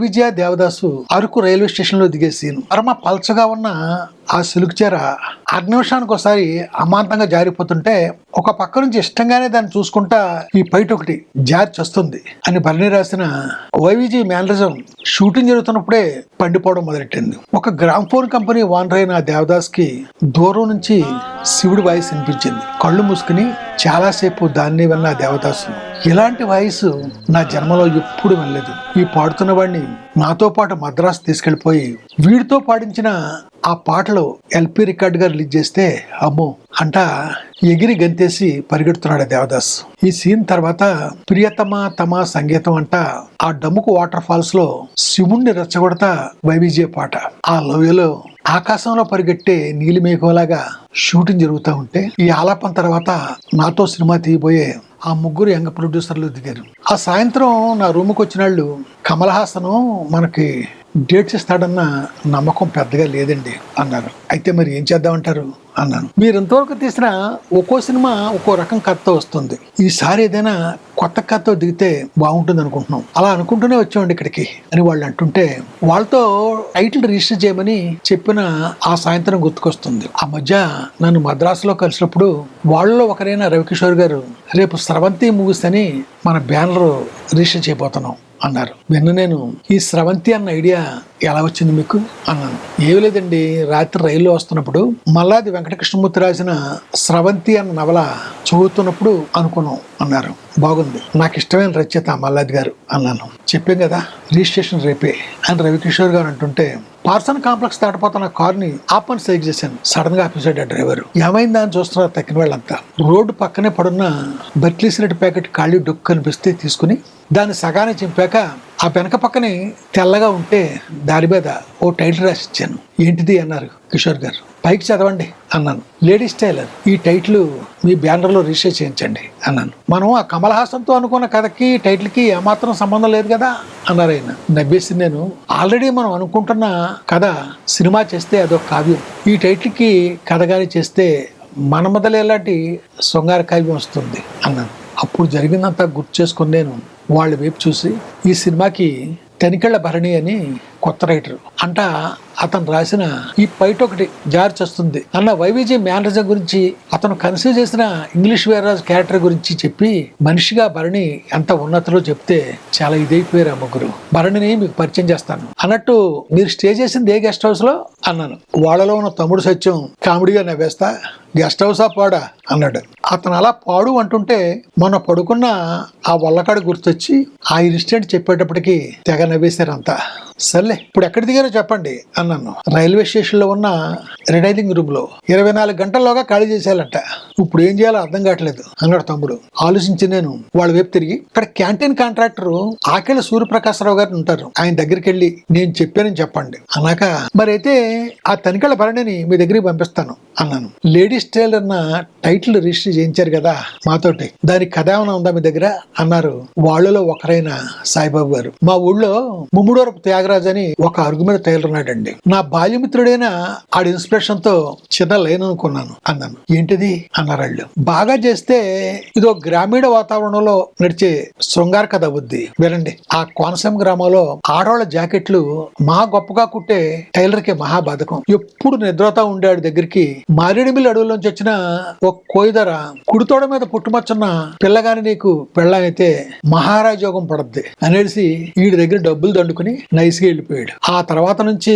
విజయ Devadasu Araku railway స్టేషన్లో దిగే scene. పరమ పల్చగా ఉన్న ఆ సిలుకు చీర అర నిమిషానికి ఒకసారి అమాంతంగా జారిపోతుంటే ఒక పక్క నుంచి ఇష్టంగానే దాన్ని చూసుకుంటా ఈ పైట ఒకటి జారి చస్తుంది అని భరణి రాసిన వైవిజీ మేనరిజం షూటింగ్ జరుగుతున్నప్పుడే పండిపోవడం మొదలెట్టింది. ఒక గ్రామ్ ఫోన్ కంపెనీ ఓనర్ అయిన దేవదాస్కి దూరం నుంచి శివుడి వాయిస్ వినిపించింది. కళ్ళు మూసుకుని చాలాసేపు దాన్ని విన్న దేవదాసు ఇలాంటి వాయిస్ నా జన్మలో ఎప్పుడు వినలేదు. ఈ పాడుతున్న వాడిని నాతో పాటు మద్రాసు తీసుకెళ్ళిపోయి వీడితో పాడించిన ఆ పాటలు ఎల్పి రికార్డ్గా రిలీజ్ చేస్తే అమ్మో అంట ఎగిరి గంతేసి పరిగెడుతున్నాడు దేవదాస్. ఈ సీన్ తర్వాత ప్రియతమ తమ సంగీతం అంట ఆ డమ్ముకు వాటర్ ఫాల్స్లో శివుణ్ణి రెచ్చగొడతా వైవిజయ పాట. ఆ లోయలో ఆకాశంలో పరిగెట్టే నీలిమేఘలాగా షూటింగ్ జరుగుతూ ఉంటే ఈ ఆలాపం తర్వాత నాతో సినిమా తీయబోయే ఆ ముగ్గురు యంగ్ ప్రొడ్యూసర్లు దిగారు. ఆ సాయంత్రం నా రూమ్కి వచ్చిన వాళ్ళు కమల్ హాసను మనకి డేట్స్ ఇస్తాడన్న నమ్మకం పెద్దగా లేదండి అన్నారు. అయితే మరి ఏం చేద్దామంటారు? అన్నాను. మీరు ఇంతవరకు తీసిన ఒక్కో సినిమా ఒక్కో రకం కథతో వస్తుంది. ఈసారి ఏదైనా కొత్త కథతో దిగితే బాగుంటుంది అనుకుంటున్నాం. అలా అనుకుంటూనే వచ్చామండి ఇక్కడికి అని వాళ్ళు అంటుంటే వాళ్ళతో టైటిల్ రిజిస్టర్ చేయమని చెప్పిన ఆ సాయంత్రం గుర్తుకొస్తుంది. ఆ మధ్య నన్ను మద్రాసులో కలిసినప్పుడు వాళ్ళలో ఒకరైన రవికిషోర్ గారు రేపు స్రవంతి మూవీస్ అని మన బ్యానర్ రిజిస్టర్ చేయబోతున్నాం. అన్నారు. నిన్న నేను ఈ స్రవంతి అన్న ఐడియా ఎలా వచ్చింది మీకు? అన్నాను. ఏమి లేదండి రాత్రి రైల్లో వస్తున్నప్పుడు మల్లాది వెంకటకృష్ణమూర్తి రాసిన స్రవంతి అన్న నవల చదువుతున్నప్పుడు అనుకున్నాం అన్నారు. బాగుంది. నాకు ఇష్టమైన రచయిత మల్లాది గారు అన్నాను. చెప్పాం కదా రిజిస్ట్రేషన్ రేపే అని రవికిషోర్ గారు అంటుంటే పార్సన్ కాంప్లెక్స్ దాటిపోతున్న కార్ని ఆపన్ సైజ్ చేశాను. సడన్గా ఆపేసాడు ఆ డ్రైవర్. ఏమైందా అని చూస్తున్నారు తక్కిన వాళ్ళంతా. రోడ్డు పక్కనే పడున్న బట్లీ సిగరెట్ ప్యాకెట్ ఖాళీ డొక్కు కనిపిస్తే తీసుకుని దాన్ని సగానే చింపాక ఆ వెనక పక్కనే తెల్లగా ఉంటే దాని మీద ఓ టైటిల్ రాసి ఇచ్చాను. ఏంటిది అన్నారు కిషోర్ గారు. పైకి చదవండి అన్నాను. లేడీస్ టైలర్ ఈ టైటిల్ మీ బ్యానర్లో రిజిస్టర్ చేయించండి అన్నాను. మనం ఆ కమల్ హాసన్తో అనుకున్న కథకి టైటిల్కి ఏమాత్రం సంబంధం లేదు కదా అన్నారు ఆయన. నవ్వేసి నేను. ఆల్రెడీ మనం అనుకుంటున్న కథ సినిమా చేస్తే అదొక కావ్యం. ఈ టైటిల్కి కథ కానీ చేస్తే మనమదలే లాంటి శృంగార కావ్యం వస్తుంది అన్నాను. అప్పుడు జరిగిందంతా గుర్తు చేసుకుని నేను వాళ్ళ వైపు చూసి ఈ సినిమాకి తెనికెళ్ళ భరణి అని కొత్త రైటర్ అంట అతను రాసిన ఈ పైట ఒకటి జారి చేస్తుంది. అన్న వైవిజీ మేనరిజం గురించి అతను కన్సీవ్ చేసిన ఇంగ్లీష్ వీరరాజు క్యారెక్టర్ గురించి చెప్పి మనిషిగా భరణి ఎంత ఉన్నతలో చెప్తే చాలా ఇదైపోయారు ఆ ముగ్గురు. భరణిని మీకు పరిచయం చేస్తాను. అన్నట్టు మీరు స్టే చేసింది ఏ గెస్ట్ హౌస్లో? అన్నాను. వాళ్ళలో ఉన్న తమ్ముడు సత్యం కామెడీగా నవ్వేస్తా గెస్ట్ హౌసా పాడా? అన్నాడు. అతను అలా పాడు అంటుంటే మొన్న పడుకున్న ఆ వల్లకాడు గుర్తొచ్చి ఆ ఇన్సిడెంట్ చెప్పేటప్పటికి తెగ నవ్వేశారంతా. సర్లే ఇప్పుడు ఎక్కడ దిగారో చెప్పండి అన్నాను. రైల్వే స్టేషన్లో ఉన్న రిటైలింగ్ రూమ్లో ఇరవై నాలుగు గంటల్లోగా ఖాళీ చేసేయాలంట. ఇప్పుడు ఏం చేయాలో అర్థం కావట్లేదు. అన్నాడు తమ్ముడు ఆలోచించి నేను. వాళ్ళ వైపు తిరిగి ఇక్కడ క్యాంటీన్ కాంట్రాక్టర్ ఆకెళ్ళ సూర్యప్రకాశరావు గారు ఉంటారు. ఆయన దగ్గరికి వెళ్ళి నేను చెప్పానని చెప్పండి. అన్నాక మరి అయితే ఆ తనికల భరణిని మీ దగ్గరికి పంపిస్తాను అన్నాను. లేడీస్ టైలర్ అన్న టైటిల్ రిజిస్టర్ చేయించారు కదా మాతోటి. దాని కథ ఏమైనా ఉందా మీ దగ్గర? అన్నారు వాళ్ళలో ఒకరైన సాయిబాబు గారు. మా ఊళ్ళో ముమ్ముడోరపు త్యాగరాజ్ అని ఒక అరుగు మీద టైలర్ ఉన్నాడండి. నా బాల్యమిత్రుడైన ఆడి ఇన్స్పిరేషన్తో చిన్న లైన్ అనుకున్నాను అన్నాను. ఏంటిది? అన్న అన్నారు వాళ్ళు. బాగా చేస్తే ఇదో గ్రామీణ వాతావరణంలో నడిచే శృంగార కథ బుద్ధి వినండి. ఆ కోనసీమ గ్రామంలో ఆడవాళ్ళ జాకెట్లు మహా గొప్పగా కుట్టే టైలర్కి మహాబాధకం. ఎప్పుడు నిద్రతో ఉండే దగ్గరికి మారేడుమిల్లి అడవుల్లోంచి వచ్చిన ఒక కోయిదర కుడితోడ మీద పుట్టుమచ్చున్న పిల్లగాని నీకు పెళ్ళమైతే మహారాజయోగం పడద్ది అనేసి వీడి దగ్గర డబ్బులు దండుకుని నైస్గా వెళ్ళిపోయాడు. ఆ తర్వాత నుంచి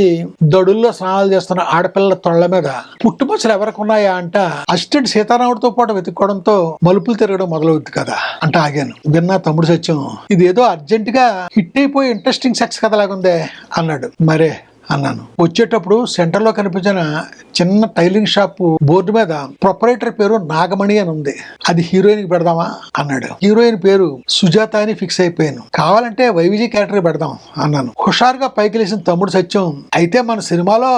దడుల్లో స్నానాలు చేస్తున్న ఆడపిల్లల తొళ్ళ మీద పుట్టుమచ్చలు ఎవరికి ఉన్నాయా అంట అసిస్టెంట్ సీతారాముడితో పాటు వెతుక్కోవడంతో మలుపులు తిరగడం మొదలవుద్ది కదా. అంటే ఆగాను. విన్నా తమ్ముడు సత్యం ఇది ఏదో అర్జెంట్గా హిట్ అయిపోయి ఇంట్రెస్టింగ్ సెక్స్ కథలాగుందే అన్నాడు. మరే అన్నాను. వచ్చేటప్పుడు సెంటర్లో కనిపించిన చిన్న టైలింగ్ షాప్ బోర్డు మీద ప్రొపరేటర్ పేరు నాగమణి అని ఉంది. అది హీరోయిన్కి పెడదామా? అన్నాడు. హీరోయిన్ పేరు సుజాత అని ఫిక్స్ అయిపోయాను. కావాలంటే వైవిజీ క్యారెక్టర్ పెడదాం అన్నాను. హుషారుగా పైకి లేచిన తమ్ముడు సత్యం అయితే మన సినిమాలో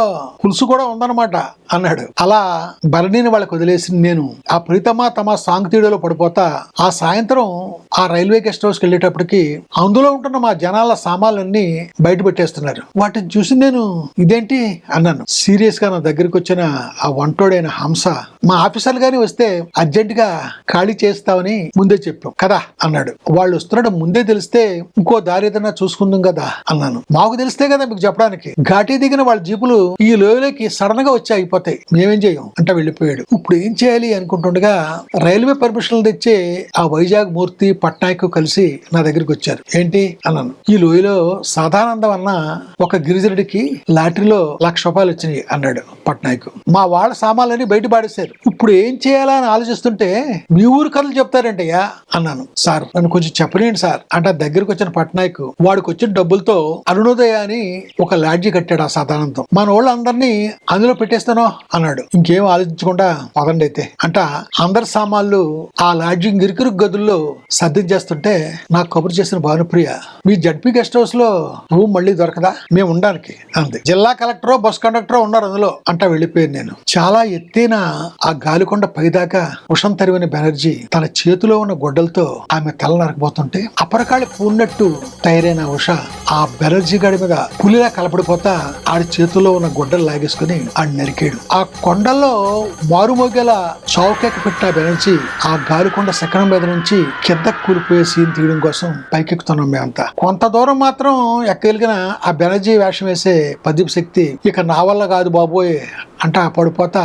పులుసు కూడా ఉందన్నమాట అన్నాడు. అలా భరణిని వాళ్ళకి వదిలేసి నేను. ఆ ప్రీతమా తమ సాంగ్ తీయడలో పడిపోతా ఆ సాయంత్రం ఆ రైల్వే గెస్ట్ హౌస్కి వెళ్ళేటప్పటికి అందులో ఉంటున్న మా జనాల సామాన్లన్నీ బయట పెట్టేస్తున్నారు. వాటిని చూసి నేను ఇదేంటి? అన్నాను. సీరియస్గా నా దగ్గరికి వచ్చిన ఆ వంటోడైన హంస మా ఆఫీసర్ గాని వస్తే అర్జెంట్గా ఖాళీ చేస్తామని ముందే చెప్పాం. కదా? అన్నాడు. వాళ్ళు వస్తున్నాడు ముందే తెలిస్తే ఇంకో దారి ఏదైనా చూసుకుందాం కదా? అన్నాను. మాకు తెలిస్తే కదా మీకు చెప్పడానికి. ఘాటీ దిగిన వాళ్ళ జీపులు ఈ లోయలోకి సడన్గా వచ్చి అయిపోతాయి మేమేం చేయం? అంటే వెళ్ళిపోయాడు. ఇప్పుడు ఏం చేయాలి అనుకుంటుండగా రైల్వే పర్మిషన్లు తెచ్చే ఆ వైజాగ్ మూర్తి పట్నాయక్ కలిసి నా దగ్గరికి వచ్చారు. ఏంటి? అన్నాను. ఈ లోయలో సాధానందం అన్న ఒక గిరిజనుడికి లాటరీలో లక్ష రూపాయలు వచ్చినాయి అన్నాడు పట్నాయక్. మా వాళ్ళ సామాన్లన్నీ బయట పాడేశారు ఇప్పుడు ఏం చేయాలని ఆలోచిస్తుంటే మీ ఊరు కథలు చెప్తారంటయ్యా అన్నాను. సార్ నన్ను కొంచెం చెప్పలేండి సార్. అంటే దగ్గరకు దగ్గరికి వచ్చిన పట్నాయక్ వాడికి వచ్చిన డబ్బులతో అరుణోదయ అని ఒక లాడ్జీ కట్టాడు ఆ సాధారణంతో. మన వాళ్ళందరినీ అందులో పెట్టేస్తానో అన్నాడు. ఇంకేం ఆలోచించకుండా పదండి అయితే. అంట అందరి సామాన్లు ఆ లాడ్జింగ్ ఇరుకురు గదుల్లో సర్దించేస్తుంటే నాకు కబురు చేసిన భానుప్రియ మీ జడ్పీ గెస్ట్ హౌస్లో రూమ్ మళ్ళీ దొరకదా? మేము ఉండడానికి. అంది జిల్లా కలెక్టర్ బస్ కండక్టర్ ఉన్నారు అందులో. అంట వెళ్ళిపోయాను నేను. చాలా ఎత్తైన ఆ గాలికొండ పైదాకా ఉషం తరివిన బెనర్జీ తన చేతిలో ఉన్న గొడ్డలతో ఆమె తల నరకపోతుంటే అపరకాళ్ళు పూన్నట్టు తయారైన ఉష ఆ బెనర్జీ గాడి మీద పులిలా కలపడిపోతా ఆడి చేతిలో ఉన్న గొడ్డలు లాగేసుకుని ఆడు నరికాడు. ఆ కొండల్లో మారుమోగేలా చౌకేక పెట్టిన బెనర్జీ ఆ గాలికొండ శకనం మీద నుంచి కింద కూలిపోయే సీన్ తీయడం కోసం పైకెక్కుతున్నాం మేమంతా. కొంత దూరం మాత్రం ఎక్కగలిగిన ఆ బెనర్జీ వేషం వేసే పదీప్ శక్తి ఇక నా వల్ల కాదు బాబోయ్ అంట పడిపోత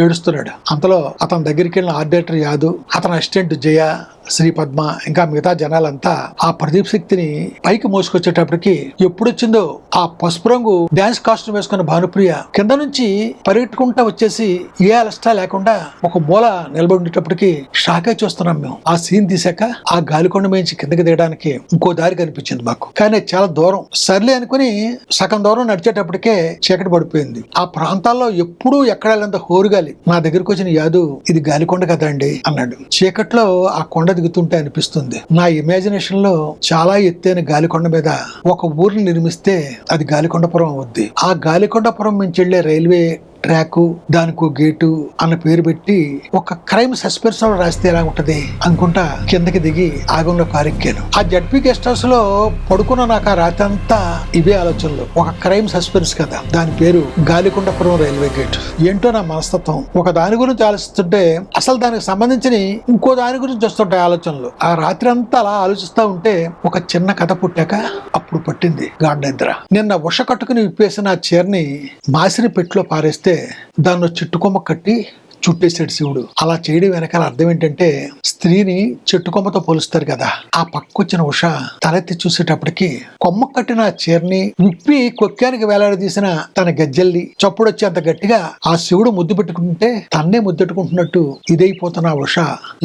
ఏడుస్తున్నాడు. అంతలో అతని దగ్గరికి వెళ్ళిన ఆర్డేటర్ యాదు అతని అసిస్టెంట్ జయ శ్రీ పద్మ ఇంకా మిగతా జనాలంతా ఆ ప్రదీప్ శక్తిని పైకి మోసుకొచ్చేటప్పటికి ఎప్పుడొచ్చిందో ఆ పసుపు రంగు డాన్స్ కాస్ట్యూమ్ వేసుకున్న భానుప్రియ కింద నుంచి పరిగెట్టుకుంటా వచ్చేసి ఏ అలస్టా లేకుండా ఒక మూల నిలబడి ఉండేటప్పటికి షాకే చూస్తున్నాం మేము. ఆ సీన్ తీసాక ఆ గాలికొండ మేంచి కిందకి దిగడానికి ఇంకో దారి కనిపించింది మాకు. కానీ చాలా దూరం. సర్లే అనుకుని సగం దూరం నడిచేటప్పటికే చీకటి పడిపోయింది. ఆ ప్రాంతాల్లో ఎప్పుడు ఎక్కడ వెళ్ళంత హోరుగాలి. నా దగ్గరకు వచ్చిన యాదు ఇది గాలికొండ కదండి అన్నాడు. చీకట్లో ఆ కొండ దిగుతుంటే అనిపిస్తుంది. నా ఇమాజినేషన్లో చాలా ఎత్తైన గాలికొండ మీద ఒక ఊరిని నిర్మిస్తే అది గాలికొండపురం అవుద్ది. ఆ గాలికొండపురం నుంచి వెళ్ళే రైల్వే ట్రాక్ దానికో గేటు అన్న పేరు పెట్టి ఒక క్రైమ్ సస్పెన్స్ రాస్తే ఎలా ఉంటది అనుకుంటా కిందకి దిగి ఆగంలో కారెక్కాను. ఆ జడ్పీ గెస్ట్ హౌస్లో పడుకున్న నాకు ఆ రాత్రి అంతా ఇవే ఆలోచనలు. ఒక క్రైమ్ సస్పెన్స్ కదా. దాని పేరు గాలికొండపురం రైల్వే గేట్. ఏంటో నా మనస్తత్వం. ఒక దాని గురించి ఆలోచిస్తుంటే అసలు దానికి సంబంధించిన ఇంకో దాని గురించి వస్తుంటాయి ఆలోచనలు. ఆ రాత్రి అంతా అలా ఆలోచిస్తూ ఉంటే ఒక చిన్న కథ పుట్టాక అప్పుడు పట్టింది గాండేంద్ర. నిన్న ఉష కట్టుకుని విప్పేసిన ఆ చీరని మాసిన పెట్టులో పారేస్తే దాన్ని చుట్టుకొమ్మ కట్టి చుట్టేశాడు శివుడు. అలా చేయడం వెనకాల అర్థం ఏంటంటే స్త్రీని చెట్టు కొమ్మతో పోలుస్తారు కదా. ఆ పక్కొచ్చిన ఉష తలెత్తి చూసేటప్పటికి కొమ్మ కట్టిన చీరని విప్పి కొక్కానికి వేలాడదీసిన తన గజ్జల్ని చప్పుడొచ్చి అంత గట్టిగా ఆ శివుడు ముద్దు పెట్టుకుంటే తన్నే ముద్దెట్టుకుంటున్నట్టు ఇదైపోతున్న ఆ ఉష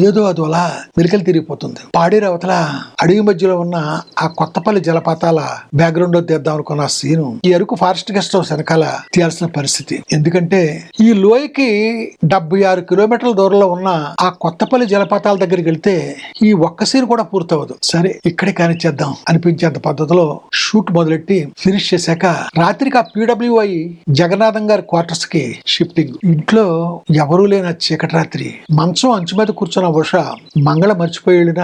ఏదో అది అలా మెలికలు తిరిగిపోతుంది. పాడేరు అవతల అడవి మధ్యలో ఉన్న ఆ కొత్తపల్లి జలపాతాల బ్యాక్గ్రౌండ్లో తీద్దాం అనుకున్న సీను ఈ అరకు ఫారెస్ట్ గెస్ట్ హౌస్ వెనకాల తీయాల్సిన పరిస్థితి. ఎందుకంటే ఈ లోయకి డెబ్బై ఆరు కిలోమీటర్ల దూరంలో ఉన్న ఆ కొత్తపల్లి జలపాతాల దగ్గరికి వెళ్తే ఈ ఒక్క సీన్ కూడా పూర్తవదు సరే ఇక్కడే కానిచ్చేద్దాం అనిపించేంత పద్ధతిలో షూట్ మొదలెట్టి ఫినిష్ చేశాక రాత్రికి ఆ పీడబ్ల్యూఐ జగన్నాథం గారి క్వార్టర్స్కి షిఫ్టింగ్. ఇంట్లో ఎవరూ లేని చీకటి రాత్రి మంచం అంచు మీద కూర్చున్న ఉష మంగళ మర్చిపోయి వెళ్ళిన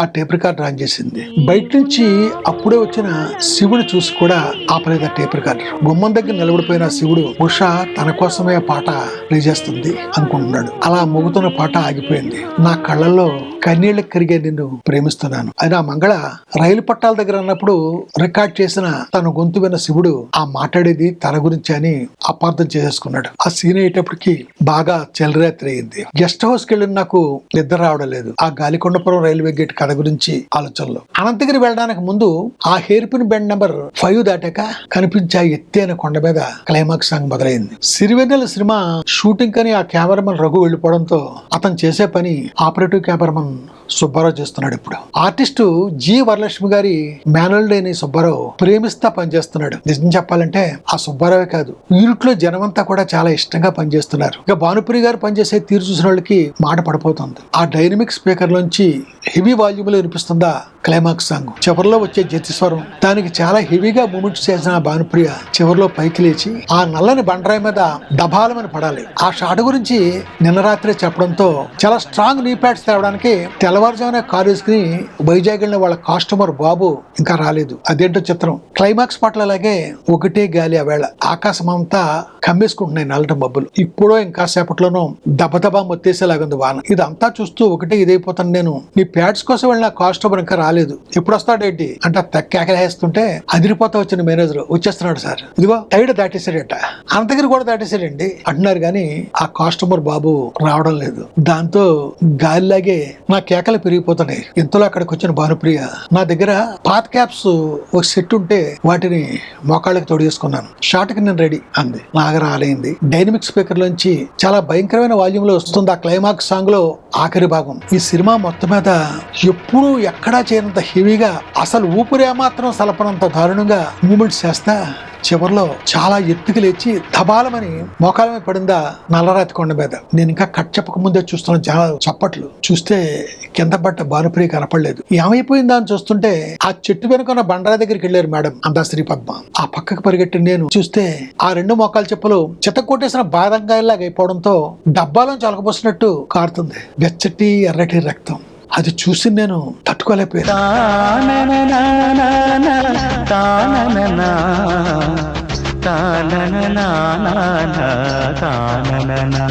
ఆ టేప్ రికార్డ్ రాన్ చేసింది. బయట నుంచి అప్పుడే వచ్చిన శివుడు చూసి కూడా ఆపలేదు ఆ టేప్ రికార్డర్. గుమ్మం దగ్గర నిలబడిపోయిన శివుడు ఉష తన కోసమే పాట ప్లే చేస్తుంది. అనుకుంటున్నాడు. అలా మోగుతున్న పాట ఆగిపోయింది. నా కళ్ళల్లో కన్నీళ్ళకి కరిగే నిన్ను ప్రేమిస్తున్నాను. అని ఆ మంగళ రైలు పట్టాల దగ్గర అన్నప్పుడు రికార్డ్ చేసిన తన గొంతు విన్న శివుడు ఆ మాట్లాడేది తన గురించి అని అపార్థం చేసేసుకున్నాడు. ఆ సీన్ అయ్యేటప్పటికి బాగా చెలరాత్రి అయింది. గెస్ట్ హౌస్కి వెళ్ళిన నాకు నిద్ర రావడం లేదు. ఆ గాలికొండపురం రైల్వే గేట్ కథ గురించి ఆలోచనలో. అనంతగిరి వెళ్ళడానికి ముందు ఆ hair pin bend number five దాటాక కనిపించే ఆ ఎత్తైన కొండ మీద క్లైమాక్స్ సాంగ్ మొదలైంది. సిరివెన్నెల సినిమా షూటింగ్ కని ఆ కెమెరామన్ రఘు వెళ్ళిపోవడంతో అతను చేసే పని ఆపరేటివ్ కెమెరామన్ సుబ్బారావు చేస్తున్నాడు ఇప్పుడు. ఆర్టిస్టు జి వరలక్ష్మి గారి మేనల్ లేని సుబ్బారావు ప్రేమిస్తా పనిచేస్తున్నాడు. నిజం చెప్పాలంటే ఆ సుబ్బారావే కాదు యూనిట్లో జనమంతా కూడా చాలా ఇష్టంగా పనిచేస్తున్నారు. ఇక భానుప్రి గారు పనిచేసే తీరు చూసిన వాళ్ళకి మాట పడిపోతుంది. ఆ డైనమిక్ స్పీకర్ లోంచి హెవీ వాల్యూమ్లో వినిపిస్తుందా క్లైమాక్స్ సాంగ్. చివరిలో వచ్చే జతిస్వరం దానికి చాలా హెవీగా మూమెంట్స్ చేసిన భానుప్రియ చివరిలో పైకి లేచి ఆ నల్లని బండరాయి మీద దబాలమని పడాలి. ఆ షాట్ గురించి నిన్న రాత్రి చెప్పడంతో చాలా స్ట్రాంగ్ నీ ప్యాడ్స్ తేవడానికి తెల్లవారుజామున కారు వేసుకుని వైజాగ్ వెళ్ళిన వాళ్ళ కాస్టమర్ బాబు ఇంకా రాలేదు. అదేంటో చిత్రం క్లైమాక్స్ పట్ల అలాగే ఒకటే గాలి ఆవేళ ఆకాశం అంతా కమ్మేసుకుంటున్నాయి నల్లటం మబ్బులు. ఇప్పుడో ఇంకా సేపట్లోనూ దబదబా మొత్తేసేలాగుంది వాన. ఇదంతా చూస్తూ ఒకటే ఇదైపోతాను నేను. నీ ప్యాడ్స్ కోసం వెళ్ళిన కాస్టమర్ ఇంకా రాలేదు. ఎప్పుడు వస్తాడేంటి అంటే తెక్కేకలేస్తుంటే అదిరిపోతా వచ్చిన మేనేజర్. వచ్చేస్తున్నాడు సార్. ఇదిగో టైడ్ దాటేసాడట అంతగిరి కూడా దాటేసాడండి అంటున్నారు కానీ ఆ కస్టమర్ బాబు రావడం లేదు. దాంతో గాలిలాగే నా కేకలు పెరిగిపోతున్నాయి. ఇంతలో అక్కడికి వచ్చిన భానుప్రియ నా దగ్గర పాత క్యాప్స్ ఒక సెట్ ఉంటే వాటిని మోకాళ్ళకి తోడేసుకున్నాను షార్ట్కి నేను రెడీ అంది. నాగ రాలైంది డైనమిక్ స్పీకర్ లోంచి చాలా భయంకరమైన వాల్యూమ్లో వస్తుంది ఆ క్లైమాక్స్ సాంగ్లో ఆఖరి భాగం. ఈ సినిమా మొత్తం మీద ఎప్పుడూ ఎక్కడా చేయనంత హెవీగా అసలు ఊపిరి మాత్రం సలపనంత దారుణంగా మూమెంట్స్ చేస్తా చివరిలో చాలా ఎత్తుకు లేచి తబాలమని మోకాల మీద పడిందా నల్లరాతి కొండ మీద. నేను ఇంకా కట్ చెప్పక ముందే చూస్తున్న చాలా చప్పట్లు చూస్తే కింద పట్ట భానుప్రియ కనపడలేదు. ఏమైపోయిందా అని చూస్తుంటే ఆ చెట్టు వెనుకున్న బండరా దగ్గరికి వెళ్ళారు మేడం అందా శ్రీ పద్మ ఆ పక్కకు పరిగెట్టి నేను చూస్తే ఆ రెండు మోకాల చెప్పులు చెత్త కొట్టేసిన బాదంగాయలాగా అయిపోవడంతో డబ్బాలో చలకపోసినట్టు కారుతుంది. వెచ్చటి ఎర్రటి రక్తం. అది చూసి నేను తట్టుకోలేకపోయాను తానననా తానననా తానననా